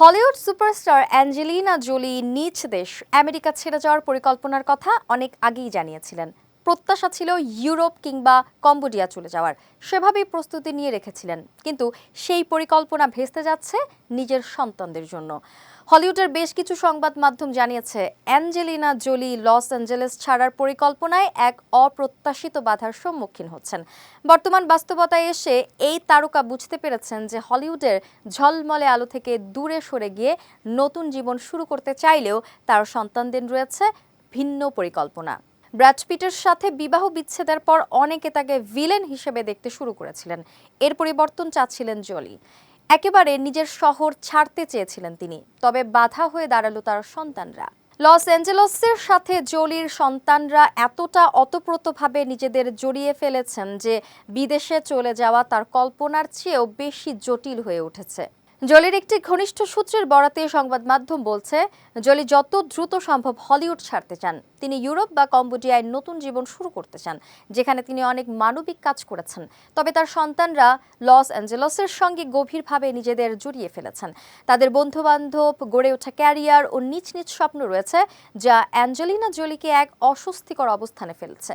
Hollywood superstar Angelina Jolie নিজ দেশ America ছেড়ে যাওয়ার পরিকল্পনার কথা অনেক আগেই জানিয়েছিলেন। প্রত্যাশা ছিল ইউরোপ কিংবা কম্বোডিয়া চলে যাওয়ার। সেভাবেই প্রস্তুতি নিয়ে রেখেছিলেন। কিন্তু সেই পরিকল্পনা ভেস্তে যাচ্ছে নিজের সন্তানদের জন্য। হলিউডের বেশ কিছু সংবাদ মাধ্যম জানিয়েছে, অ্যাঞ্জেলিনা জোলি লস অ্যাঞ্জেলেস ছাড়ার পরিকল্পনায় এক অপ্রত্যাশিত বাধার সম্মুখীন হচ্ছেন। বর্তমান বাস্তবতায় এসে এই তারকা বুঝতে পেরেছেন যে হলিউডের ঝলমলে আলো থেকে দূরে সরে গিয়ে নতুন জীবন শুরু করতে চাইলেও তার সন্তানদের রয়েছে ভিন্ন পরিকল্পনা। ব্র্যাড পিটের সাথে বিবাহ বিচ্ছেদের পর অনেকে তাকে ভিলেন হিসেবে দেখতে শুরু করেছিলেন। এর পরিবর্তন চাচ্ছিলেন জলি। একেবারে নিজের শহর ছাড়তে চেয়েছিলেন তিনি, তবে বাধা হয়ে দাঁড়াল তার সন্তানরা। লস অ্যাঞ্জেলসের সাথে জলির সন্তানরা এতটা অতপ্রতভাবে নিজেদের জড়িয়ে ফেলেছেন যে বিদেশে চলে যাওয়া তার কল্পনার চেয়েও বেশি জটিল হয়ে উঠেছে। জলির একটি ঘনিষ্ঠ সূত্রের বরাতে সংবাদ মাধ্যম বলছে, জলি যত দ্রুত সম্ভব হলিউড ছাড়তে চান। তিনি ইউরোপ বা কম্বোডিয়ায় নতুন জীবন শুরু করতে চান, যেখানে তিনি অনেক মানবিক কাজ করেছেন। তবে তার সন্তানরা লস অ্যাঞ্জেলসের সঙ্গে গভীরভাবে নিজেদের জড়িয়ে ফেলেছেন। তাদের বন্ধু বান্ধব গড়ে ওঠা ক্যারিয়ার ও নিজ নিজ স্বপ্ন রয়েছে, যা অ্যাঞ্জেলিনা জলিকে এক অস্বস্তিকর অবস্থানে ফেলছে।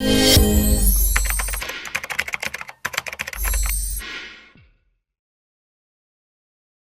嗯。